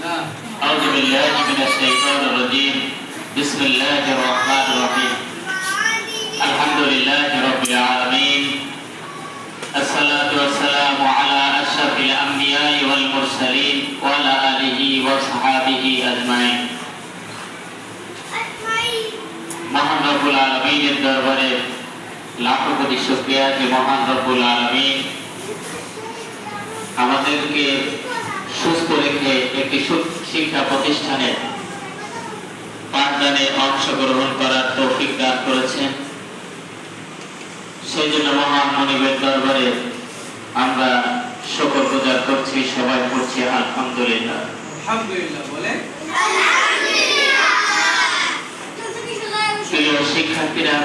أعوذ بالله من الشيطان الرجيم بسم الله الرحمن الرحيم الحمد لله رب العالمين الصلاة والسلام على أشرف الأنبياء والمرسلين وعلى آله وصحابه أجمعين মহান রব্বুল আলমিনের দরবারে লাখো কোটি শুক্রিয়া যে মহান রব্বুল আলমিন একটি শিক্ষা প্রতিষ্ঠানে পাঠদানে অংশগ্রহণ করার তৌফিক দান করেছেন। সেই জন্য মহান মনিবের দরবারে আমরা শকর গুজার করছি সবাই করছি আলহামদুলিল্লাহ। আলহামদুলিল্লাহ বলেন। প্রিয় শিক্ষার্থীরা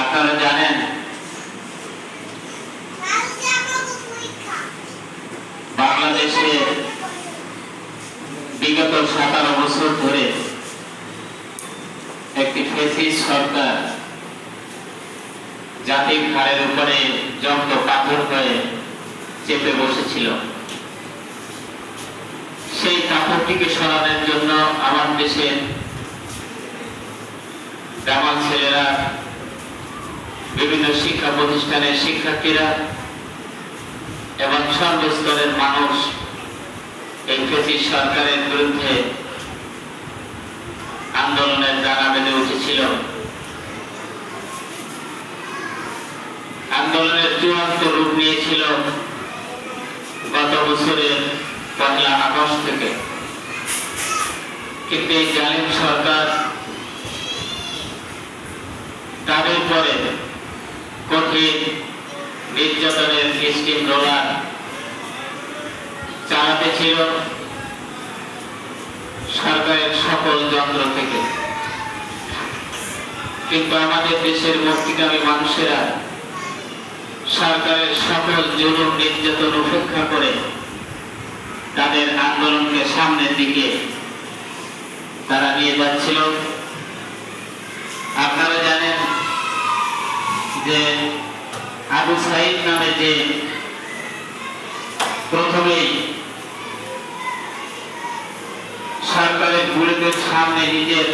আপনারা জানেন বাংলাদেশে বিগত সাতারো বছর ধরে একটি ফেসিস সরকার জাতির ঘাড়ের উপরে জব্দ পাথর হয়ে চেপে বসেছিল। সেই কাপড়টিকে সরানোর জন্য আমার দেশের গ্রামাল ছেলেরা বিভিন্ন শিক্ষা প্রতিষ্ঠানের শিক্ষার্থীরা এবং সর্বস্তরের মানুষ এই সরকারের বিরুদ্ধে আন্দোলনের দ্বারা বেঁধে উঠেছিল। আন্দোলনের চূড়ান্ত রূপ নিয়েছিল গত বছরের পয়লা আগস্ট থেকে। কিন্তু এই জালিম সরকার তাদের পরে কঠিন নির্যাতনের স্টিম রোলার চালাতে ছিল সরকারের সকল যন্ত্র থেকে। কিন্তু আমাদের দেশের মুক্তিকামী মানুষেরা সরকারের সকল জুলুম, নির্যাতন উপেক্ষা করে তাদের আন্দোলনকে সামনের দিকে তারা নিয়ে যাচ্ছিল। আপনারা জানেন যে আবু সাইদ নামে যে প্রথমেই সরকারের বুলেটের সামনে নিজের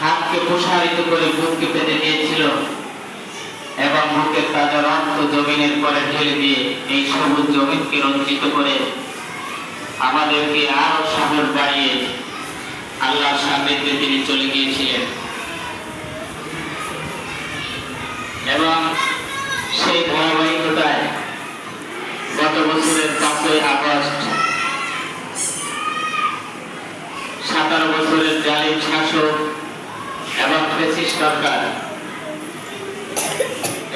হাতকে প্রসারিত করে বুককে পেতে নিয়েছিল এবং বুকের তাজা রক্ত জমিনের পরে ঢেলে দিয়ে এই সবুজ জমিনকে রঞ্জিত করে আমাদেরকে আরও সাহস বাড়িয়ে আল্লাহর সান্নিধ্যে তিনি চলে গিয়েছিলেন। এবং সেই ধারাবাহিকতায় গত বছরের পাঁচই আগস্ট, সাতারো বছরের জালিম শাসক এবং ফেসিস সরকার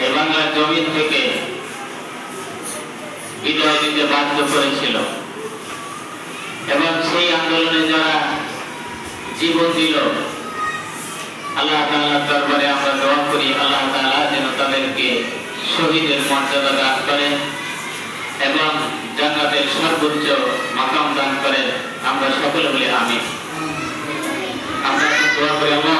এই বাংলার জমিন থেকে বিদায় দিতে বাধ্য করেছিল। এবং সেই আন্দোলনে যারা জীবন দিল, আল্লাহ তাআলার দরবারে আমরা দোয়া করি, আল্লাহ তাআলা যেন তাদেরকে শহীদের মর্যাদা দান করেন এবং জান্নাতের সর্বোচ্চ মাকাম দান করেন আমরা সকলে বলি আমি আমরা দোয়া করি, আল্লাহ